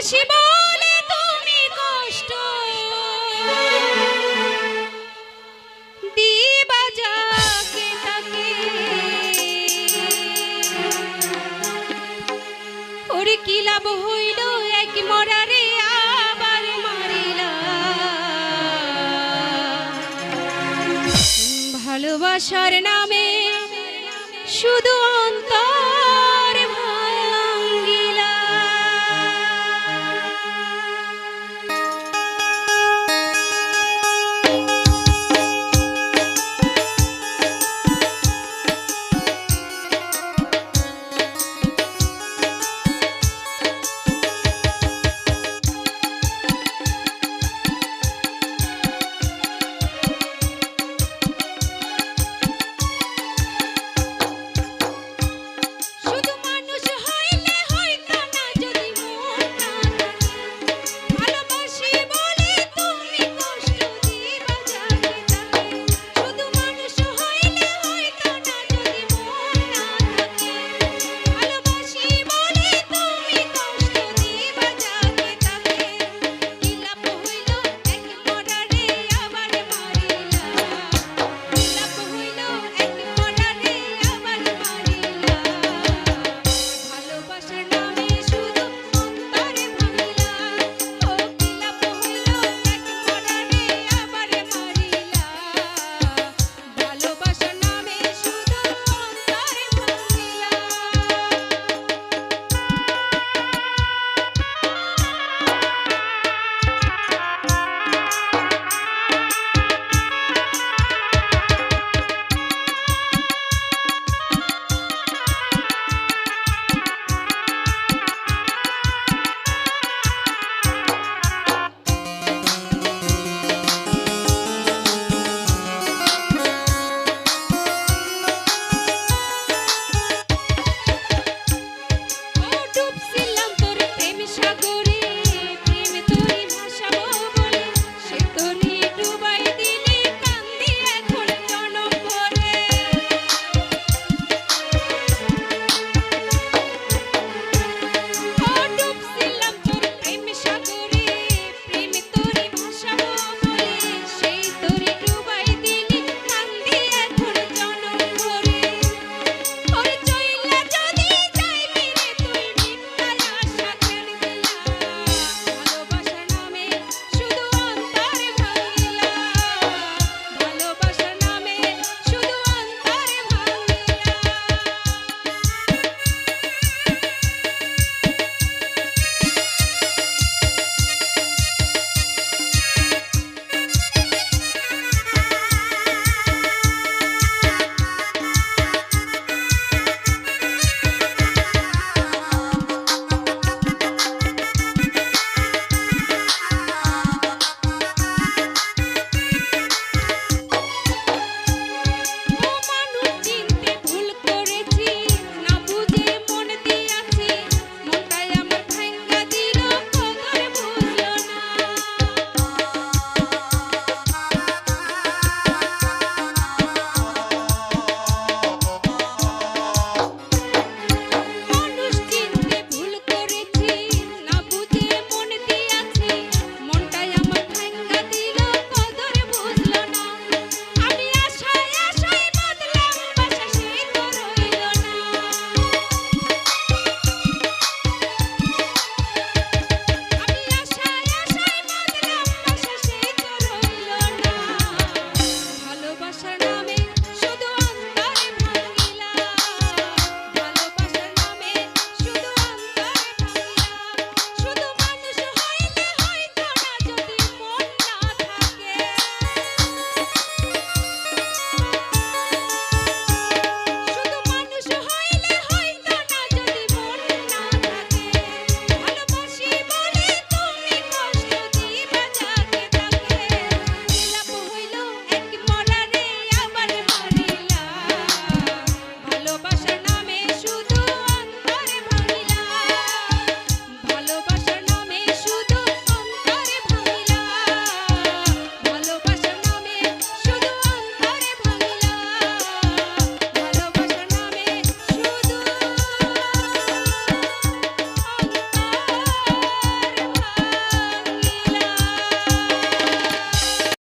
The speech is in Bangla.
ভালোবাসি বলে তুমি কষ্ট। দিবা হইল এক মরারে আবার মারিলা। ভালোবাসার নামে শুধু অন্তর